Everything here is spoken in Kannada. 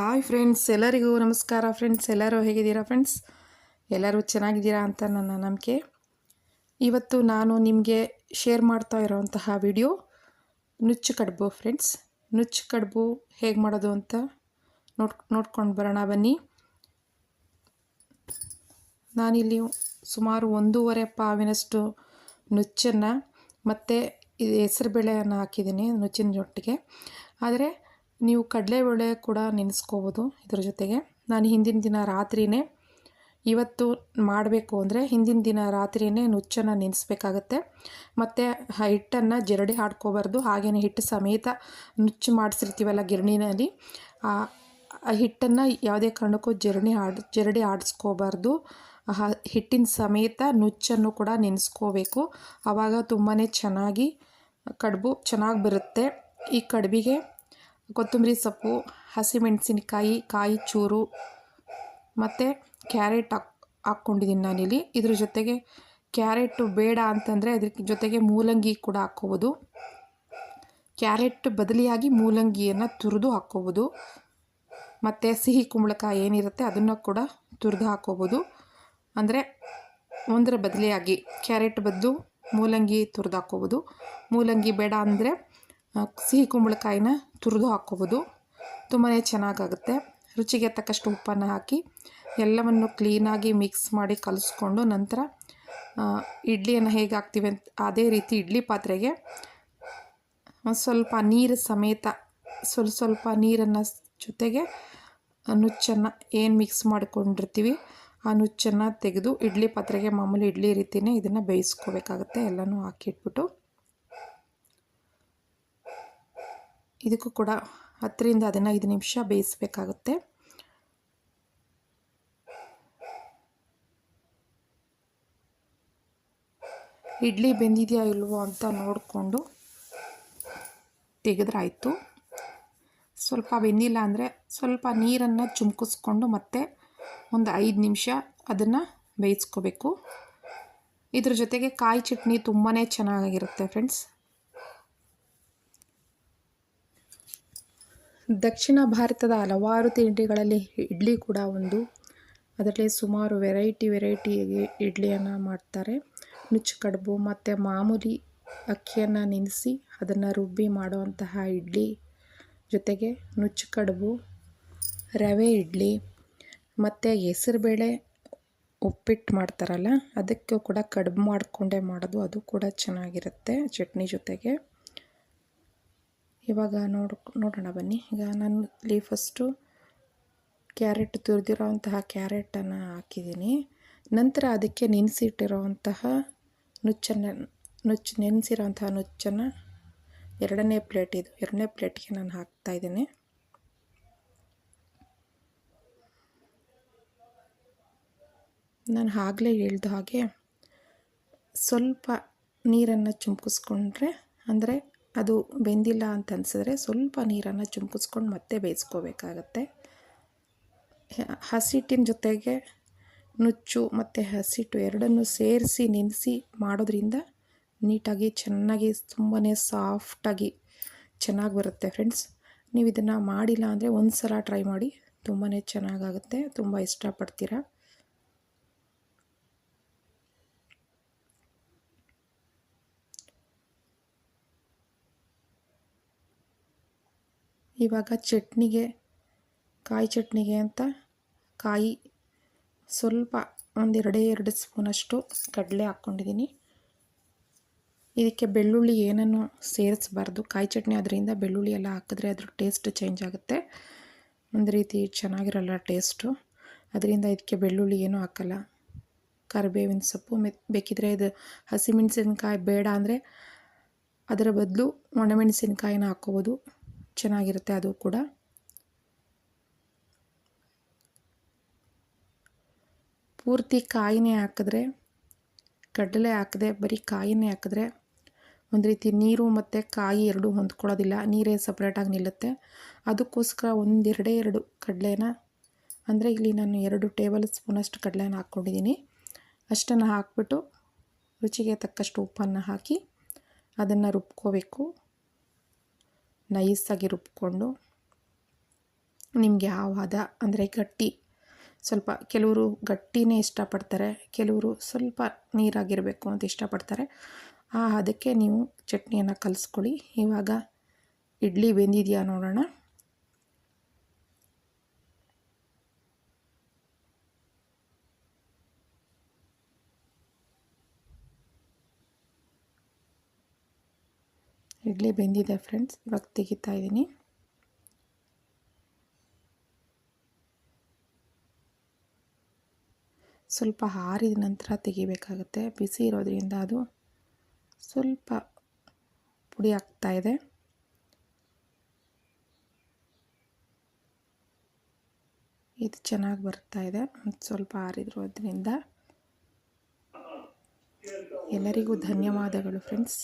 ಹಾಯ್ ಫ್ರೆಂಡ್ಸ್ ಎಲ್ಲರಿಗೂ ನಮಸ್ಕಾರ ಫ್ರೆಂಡ್ಸ್ ಎಲ್ಲರೂ ಹೇಗಿದ್ದೀರಾ ಫ್ರೆಂಡ್ಸ್ ಎಲ್ಲರೂ ಚೆನ್ನಾಗಿದ್ದೀರಾ ಅಂತ ನನ್ನ ನಂಬಿಕೆ. ಇವತ್ತು ನಾನು ನಿಮಗೆ ಶೇರ್ ಮಾಡ್ತಾ ಇರೋವಂತಹ ವಿಡಿಯೋ ನುಚ್ಚು ಕಡುಬು ಫ್ರೆಂಡ್ಸ್ ನುಚ್ಚು ಕಡುಬು ಹೇಗೆ ಮಾಡೋದು ಅಂತ ನೋಡ್, ನೋಡ್ಕೊಂಡು ಬರೋಣ ಬನ್ನಿ. ನಾನಿಲ್ಲಿ ಸುಮಾರು ಒಂದೂವರೆ ಪಾವಿನಷ್ಟು ನುಚ್ಚನ್ನು ಮತ್ತು ಇದು ಹೆಸರುಬೇಳೆಯನ್ನು ಹಾಕಿದ್ದೀನಿ, ನುಚ್ಚಿನ ಜೊಟ್ಟಿಗೆ. ಆದರೆ ನೀವು ಕಡಲೆಬೇಳೆ ಕೂಡ ನೆನೆಸ್ಕೋಬೋದು ಇದ್ರ ಜೊತೆಗೆ. ನಾನು ಹಿಂದಿನ ದಿನ ರಾತ್ರಿಯೇ ಇವತ್ತು ಮಾಡಬೇಕು ಅಂದರೆ ಹಿಂದಿನ ದಿನ ರಾತ್ರಿಯೇ ನುಚ್ಚನ್ನು ನೆನೆಸ್ಬೇಕಾಗತ್ತೆ. ಮತ್ತು ಹಿಟ್ಟನ್ನು ಜರಡಿ ಆಡ್ಕೋಬಾರ್ದು ಹಾಗೆಯೇ ಹಿಟ್ಟು ಸಮೇತ ನುಚ್ಚು ಮಾಡಿಸಿರ್ತೀವಲ್ಲ ಗಿರಣಿನಲ್ಲಿ, ಆ ಹಿಟ್ಟನ್ನು ಯಾವುದೇ ಕಾರಣಕ್ಕೂ ಜರಣಿ ಆಡ್ ಜರಡಿ ಆಡಿಸ್ಕೋಬಾರ್ದು ಹಿಟ್ಟಿನ ಸಮೇತ ನುಚ್ಚನ್ನು ಕೂಡ ನೆನೆಸ್ಕೋಬೇಕು. ಆವಾಗ ತುಂಬಾ ಚೆನ್ನಾಗಿ ಕಡುಬು ಚೆನ್ನಾಗಿ ಬರುತ್ತೆ. ಈ ಕಡುಬಿಗೆ ಕೊತ್ತಂಬರಿ ಸೊಪ್ಪು, ಹಸಿಮೆಣಸಿನ್ಕಾಯಿ, ಕಾಯಿ ಚೂರು ಮತ್ತು ಕ್ಯಾರೆಟ್ ಹಾಕ್ ಹಾಕ್ಕೊಂಡಿದ್ದೀನಿ ನಾನಿಲ್ಲಿ. ಇದ್ರ ಜೊತೆಗೆ ಕ್ಯಾರೆಟು ಬೇಡ ಅಂತಂದರೆ ಅದ್ರ ಜೊತೆಗೆ ಮೂಲಂಗಿ ಕೂಡ ಹಾಕ್ಕೋಬೋದು. ಕ್ಯಾರೆಟ್ ಬದಲಿಯಾಗಿ ಮೂಲಂಗಿಯನ್ನು ತುರಿದು ಹಾಕ್ಕೋಬೋದು. ಮತ್ತು ಸಿಹಿ ಕುಂಬಳಕಾಯಿ ಏನಿರುತ್ತೆ ಅದನ್ನು ಕೂಡ ತುರಿದು ಹಾಕ್ಕೋಬೋದು. ಅಂದರೆ ಒಂದರ ಬದಲಿಯಾಗಿ ಕ್ಯಾರೆಟ್ ಬದಲು ಮೂಲಂಗಿ ತುರಿದು ಹಾಕ್ಕೋಬೋದು. ಮೂಲಂಗಿ ಬೇಡ ಅಂದರೆ ಸಿಹಿ ಕುಂಬಳಕಾಯಿನ ತುರಿದು ಹಾಕ್ಕೋಬೋದು ತುಂಬಾ ಚೆನ್ನಾಗಾಗುತ್ತೆ. ರುಚಿಗೆ ತಕ್ಕಷ್ಟು ಉಪ್ಪನ್ನು ಹಾಕಿ ಎಲ್ಲವನ್ನು ಕ್ಲೀನಾಗಿ ಮಿಕ್ಸ್ ಮಾಡಿ ಕಲಿಸ್ಕೊಂಡು ನಂತರ ಇಡ್ಲಿಯನ್ನು ಹೇಗೆ ಹಾಕ್ತೀವಿ ಅಂತ ಅದೇ ರೀತಿ ಇಡ್ಲಿ ಪಾತ್ರೆಗೆ ಸ್ವಲ್ಪ ನೀರು ಸಮೇತ, ಸ್ವಲ್ಪ ಸ್ವಲ್ಪ ನೀರನ್ನು ಜೊತೆಗೆ ನುಚ್ಚನ್ನು ಏನು ಮಿಕ್ಸ್ ಮಾಡಿಕೊಂಡಿರ್ತೀವಿ ಆ ನುಚ್ಚನ್ನು ತೆಗೆದು ಇಡ್ಲಿ ಪಾತ್ರೆಗೆ ಮಾಮೂಲಿ ಇಡ್ಲಿ ರೀತಿಯೇ ಇದನ್ನು ಬೇಯಿಸ್ಕೋಬೇಕಾಗತ್ತೆ. ಎಲ್ಲನೂ ಹಾಕಿಟ್ಬಿಟ್ಟು ಇದಕ್ಕೂ ಕೂಡ ಹತ್ತರಿಂದ ಹದಿನೈದು ನಿಮಿಷ ಬೇಯಿಸಬೇಕಾಗುತ್ತೆ. ಇಡ್ಲಿ ಬೆಂದಿದೆಯಾ ಇಲ್ವೋ ಅಂತ ನೋಡಿಕೊಂಡು ತೆಗೆದ್ರಾಯಿತು. ಸ್ವಲ್ಪ ಬೆಂದಿಲ್ಲ ಅಂದರೆ ಸ್ವಲ್ಪ ನೀರನ್ನು ಚುಮ್ಕಿಸ್ಕೊಂಡು ಮತ್ತೆ ಒಂದು ಐದು ನಿಮಿಷ ಅದನ್ನು ಬೇಯಿಸ್ಕೋಬೇಕು. ಇದ್ರ ಜೊತೆಗೆ ಕಾಯಿ ಚಟ್ನಿ ತುಂಬಾ ಚೆನ್ನಾಗಿರುತ್ತೆ ಫ್ರೆಂಡ್ಸ್. ದಕ್ಷಿಣ ಭಾರತದ ಹಲವಾರು ತಿಂಡಿಗಳಲ್ಲಿ ಇಡ್ಲಿ ಕೂಡ ಒಂದು. ಅದರಲ್ಲಿ ಸುಮಾರು ವೆರೈಟಿ ವೆರೈಟಿ ಇಡ್ಲಿಯನ್ನು ಮಾಡ್ತಾರೆ. ನುಚ್ಚು ಕಡುಬು ಮತ್ತು ಮಾಮೂಲಿ ಅಕ್ಕಿಯನ್ನು ನೆನೆಸಿ ಅದನ್ನು ರುಬ್ಬಿ ಮಾಡುವಂತಹ ಇಡ್ಲಿ. ಜೊತೆಗೆ ನುಚ್ಚು ಕಡುಬು, ರವೆ ಇಡ್ಲಿ ಮತ್ತು ಹೆಸರುಬೇಳೆ ಉಪ್ಪಿಟ್ಟು ಮಾಡ್ತಾರಲ್ಲ, ಅದಕ್ಕೂ ಕೂಡ ಕಡುಬು ಮಾಡಿಕೊಂಡೇ ಮಾಡೋದು, ಅದು ಕೂಡ ಚೆನ್ನಾಗಿರುತ್ತೆ ಚಟ್ನಿ ಜೊತೆಗೆ. ಇವಾಗ ನೋಡ್, ನೋಡೋಣ ಬನ್ನಿ. ಈಗ ನಾನು ಇಲ್ಲಿ ಫಸ್ಟು ಕ್ಯಾರೆಟ್ ತುರಿದಿರೋವಂತಹ ಕ್ಯಾರೆಟನ್ನು ಹಾಕಿದ್ದೀನಿ. ನಂತರ ಅದಕ್ಕೆ ನೆನೆಸಿಟ್ಟಿರೋವಂತಹ ನುಚ್ಚನ್ನು, ನುಚ್ಚು ನೆನೆಸಿರೋವಂತಹ ನುಚ್ಚನ್ನು ಎರಡನೇ ಪ್ಲೇಟ್ ಇದು. ಎರಡನೇ ಪ್ಲೇಟ್ಗೆ ನಾನು ಹಾಕ್ತಾಯಿದ್ದೀನಿ ನಾನು ಆಗಲೇ ಹೇಳ್ದ ಹಾಗೆ ಸ್ವಲ್ಪ ನೀರನ್ನು ಚುಮ್ಕಿಸ್ಕೊಂಡ್ರೆ ಅಂದರೆ ಅದು ಬೆಂದಿಲ್ಲ ಅಂತ ಅನಿಸಿದ್ರೆ ಸ್ವಲ್ಪ ನೀರನ್ನು ಚುಂಬಿಸ್ಕೊಂಡು ಮತ್ತೆ ಬೇಯಿಸ್ಕೋಬೇಕಾಗತ್ತೆ. ಹಸಿಟ್ಟಿನ ಜೊತೆಗೆ ನುಚ್ಚು ಮತ್ತು ಹಸಿಟ್ಟು ಎರಡನ್ನೂ ಸೇರಿಸಿ ನೆನೆಸಿ ಮಾಡೋದ್ರಿಂದ ನೀಟಾಗಿ ಚೆನ್ನಾಗಿ ತುಂಬಾ ಸಾಫ್ಟಾಗಿ ಚೆನ್ನಾಗಿ ಬರುತ್ತೆ ಫ್ರೆಂಡ್ಸ್. ನೀವು ಇದನ್ನು ಮಾಡಿಲ್ಲ ಅಂದರೆ ಒಂದು ಸಲ ಟ್ರೈ ಮಾಡಿ. ತುಂಬಾ ಚೆನ್ನಾಗಾಗುತ್ತೆ. ತುಂಬ ಇಷ್ಟಪಡ್ತೀರಾ? ಇವಾಗ ಚಟ್ನಿಗೆ, ಕಾಯಿ ಚಟ್ನಿಗೆ ಅಂತ ಕಾಯಿ ಸ್ವಲ್ಪ ಒಂದೆರಡೇ ಎರಡು ಸ್ಪೂನಷ್ಟು ಕಡಲೆ ಹಾಕ್ಕೊಂಡಿದ್ದೀನಿ. ಇದಕ್ಕೆ ಬೆಳ್ಳುಳ್ಳಿ ಏನನ್ನು ಸೇರಿಸಬಾರ್ದು. ಕಾಯಿ ಚಟ್ನಿ ಅದರಿಂದ ಬೆಳ್ಳುಳ್ಳಿ ಎಲ್ಲ ಹಾಕಿದ್ರೆ ಅದ್ರ ಟೇಸ್ಟ್ ಚೇಂಜ್ ಆಗುತ್ತೆ. ಒಂದು ರೀತಿ ಚೆನ್ನಾಗಿರಲ್ಲ ಟೇಸ್ಟು. ಅದರಿಂದ ಇದಕ್ಕೆ ಬೆಳ್ಳುಳ್ಳಿ ಏನೂ ಹಾಕಲ್ಲ. ಕರಿಬೇವಿನ ಸೊಪ್ಪು ಮೆ, ಬೇಕಿದ್ರೆ ಇದು ಹಸಿಮೆಣಸಿನ್ಕಾಯಿ ಬೇಡ ಅಂದರೆ ಅದರ ಬದಲು ಒಣಮೆಣಸಿನ್ಕಾಯಿನ ಹಾಕ್ಕೋಬೋದು. ಚೆನ್ನಾಗಿರುತ್ತೆ ಅದು ಕೂಡ. ಪೂರ್ತಿ ಕಾಯಿನೇ ಹಾಕಿದ್ರೆ, ಕಡಲೆ ಹಾಕದೆ ಬರೀ ಕಾಯಿನೇ ಹಾಕಿದ್ರೆ ಒಂದು ರೀತಿ ನೀರು ಮತ್ತು ಕಾಯಿ ಎರಡೂ ಹೊಂದ್ಕೊಳ್ಳೋದಿಲ್ಲ, ನೀರೇ ಸಪ್ರೇಟಾಗಿ ನಿಲ್ಲುತ್ತೆ. ಅದಕ್ಕೋಸ್ಕರ ಒಂದೆರಡೇ ಎರಡು ಕಡಲೆನ, ಅಂದರೆ ಇಲ್ಲಿ ನಾನು ಎರಡು ಟೇಬಲ್ ಸ್ಪೂನಷ್ಟು ಕಡಲೆನ ಹಾಕ್ಕೊಂಡಿದ್ದೀನಿ. ಅಷ್ಟನ್ನು ಹಾಕ್ಬಿಟ್ಟು ರುಚಿಗೆ ತಕ್ಕಷ್ಟು ಉಪ್ಪನ್ನು ಹಾಕಿ ಅದನ್ನು ರುಬ್ಕೋಬೇಕು. ನೈಸಾಗಿ ರುಬ್ಕೊಂಡು ನಿಮಗೆ ಯಾವ ಹದ ಅಂದರೆ ಗಟ್ಟಿ, ಸ್ವಲ್ಪ ಕೆಲವರು ಗಟ್ಟಿನೇ ಇಷ್ಟಪಡ್ತಾರೆ, ಕೆಲವರು ಸ್ವಲ್ಪ ನೀರಾಗಿರಬೇಕು ಅಂತ ಇಷ್ಟಪಡ್ತಾರೆ. ಆ ಹದಕ್ಕೆ ನೀವು ಚಟ್ನಿಯನ್ನು ಕಲಿಸ್ಕೊಳ್ಳಿ. ಇವಾಗ ಇಡ್ಲಿ ಬೆಂದಿದೆಯಾ ನೋಡೋಣ. ಇಡ್ಲಿ ಬೆಂದಿದೆ ಫ್ರೆಂಡ್ಸ್ ಇವಾಗ ತೆಗಿತಾ ಇದ್ದೀನಿ. ಸ್ವಲ್ಪ ಹಾರಿದ ನಂತರ ತೆಗಿಬೇಕಾಗುತ್ತೆ. ಬಿಸಿ ಇರೋದ್ರಿಂದ ಅದು ಸ್ವಲ್ಪ ಪುಡಿ ಆಗ್ತಾ ಇದೆ. ಇದು ಚೆನ್ನಾಗಿ ಬರ್ತಾ ಇದೆ. ಸ್ವಲ್ಪ ಹಾರಿದ್ರೋದ್ರಿಂದ ಎಲ್ಲರಿಗೂ ಧನ್ಯವಾದಗಳು ಫ್ರೆಂಡ್ಸ್